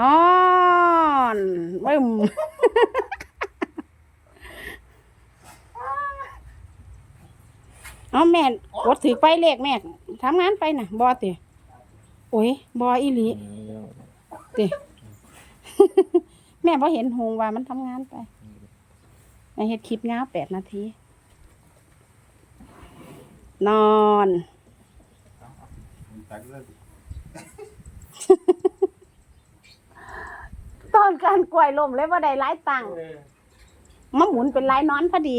นอนบึ้มเอาแม่กดถือไปเลขแม่ทำงานไปน่ะบอติโอ้ยบออีหลีติแม่พอเห็นหงว่ามันทำงานไปแม่เฮ็ดคลิปงาวแปดนาที นอน อนการกล้วยลมเลยว่าได้หลายตังค์มาหมุนเป็นลายนอนพอดี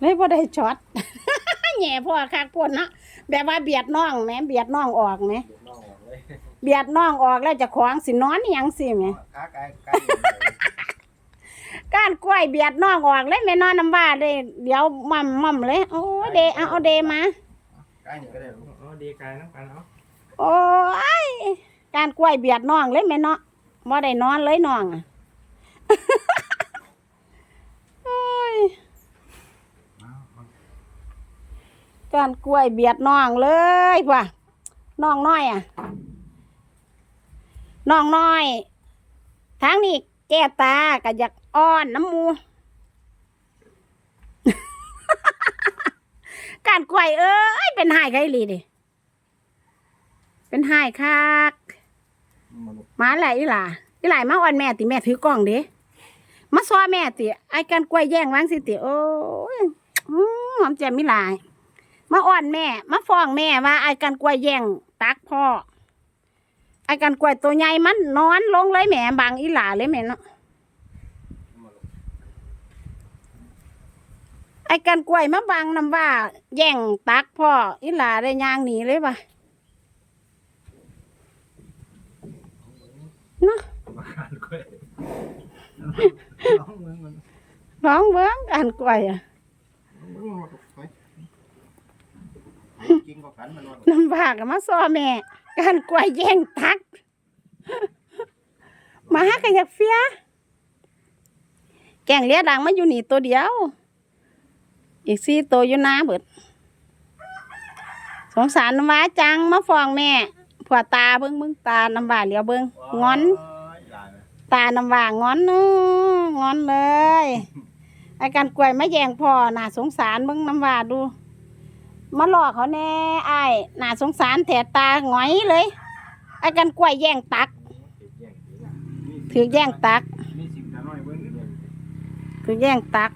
เลยว่าได้ช็อตแหน่พ่อคักปนเนาะแบบว่าเบียดน้องแหมเบียดน้องออกไหมเดี๋ยวน้องออกเลยเบียดน้องออกแล้วเจะขวางสินอนอิหยังสิแหมขาไกลไกลการกล้วยเบียดน้องออกเลยแม่นอนน้ำว่าเลยเดี๋ยวมั่มมั่มเลยโอ้เดเอาเอาเดมาไกลนี่ก็ได้ลูกอ๋อดีกายน้ำกันเนาะโอ้ยการกล้วยเบียดน้องเลยแม่เนาะ บ่ได้นอนเลยน้องอะโอ้ยเอาเอาการกล้วยเบียดน้องเลยว่ะน้องน้อยอะน้องน้อยทางนี้แก้ตาก็อยากอ้อนน้ำมูการกล้วยเอ้ยเป็นหายใครลีดิเป็นหายคัก มาลูกมาแหลอีหล่าอีหล่ามาอ่อนแม่ติแม่ถือกล้องเด้มาซ้อแม่ติไอ้การกล้วยแย่งวางสิติโอ้ยอื้อหอมแจ่มอีหลาย มาอ่อนแม่ มาฟ้องแม่ว่าไอ้กันกล้วยแย่งตักพ่อไอ้กันกล้วยตัวใหญ่มันนอนลงเลยแม่บางอีหล่าเลยแม่เนาะไอ้กันกล้วยมาบังนำว่า แย่งตักพ่ออีหล่าได้ย่างหนีเลยป่ะเนาะ มาขานกล้วย น้องมึงมันร้องเบิ้งกันกล้วยอะมึงมาลูกไปกินก็ขันมันว่าน้ำบากมาซ้อแม่กันกล้วยแย่งตักมากันอยากเฟียแกงเลียดังมาอยู่นี่ตัวเดียว อีกสี่ตัวอยู่นาเบิด สงสารน้ำว้าจังมาฟ้องแม่ผัวตาเบิ้งเบิ้งตาน้ำว้าเหลียวเบิ้งงอน ตาน้ำว้างอนนู้งอนเลยไอ้การกล้วยมาแย่งพ่อน่าสงสารเบิ้งน้ำว้าดูมาหลอกเขาแน่ไอ้ายน่าสงสารแถตาหงอยเลยไอ้การกล้วยแย่งตัก ถือแย่งตักมีสิ่งแต่น้อยเบิ่งนี่ถือแย่งตัก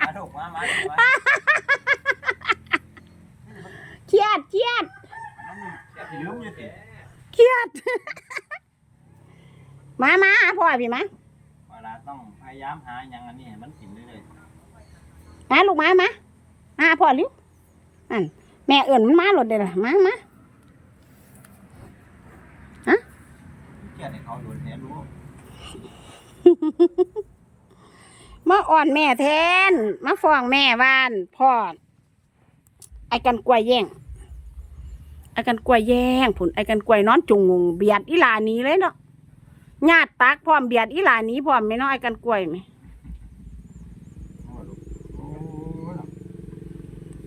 มาถูกมามาถูกมาเครียดเครียดมัน สิลืมอยู่สิเครียด มามาหาพ่อพี่มาเวลาต้องพยายามหาอย่างอันนี้ให้มันกินเรื่อยมาลูกมามามาหาพ่อลิ้วอันแม่เอื่นมันมาหลดเด้อล่ะมามาๆเกลียดให้เขาโดนแทนรู้มาอ่อนแม่แทน มาฟ้องแม่ว่านพ่อไอ้กันกล้วยแย่ง ไอ้กันกล้วยแย่งผุนไอ้กันกล้วยนอนจุงงงเบียดอีหลานี้เลยเนาะญาติตักพร้อมเบียดอีหลานี้พร้อมไหม่น้อยกันกล้วยไหม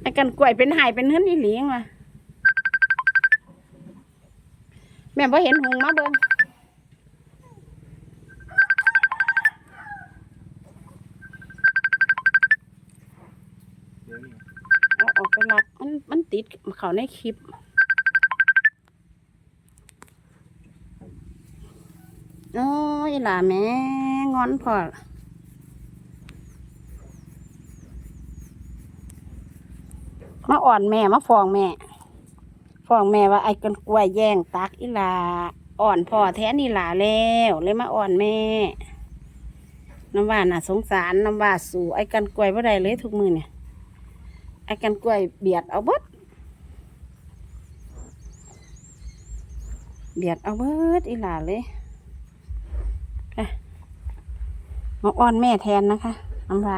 ไอ้กันกล้วยเป็นหายเป็นเฮือนอีหลีงว่ะแม่พอเห็นหงมาเบิ่งเดี๋ยวนี้เอาออกไปรับมันมันติดเขาในคลิป โอ้ยล่ะแม่งอนพอมาอ่อนแม่มาฟองแม่ฟองแม่ว่าไอ้กันกล้วยแย่งตักอีหลาอ่อนพ่อแท้นี่หลาแล้วเลยมาอ่อนแม่ น้ำว่าน่ะ สงสารน้ำว่าสู่ไอ้กันกล้วยบ่ได้เลยทุกมือเนี่ยไอ้กันกล้วยเบียดเอาเบิดเบียดเอาเบิดอีหลาเลย มาอ้อนแม่แทนนะคะน้ำว้า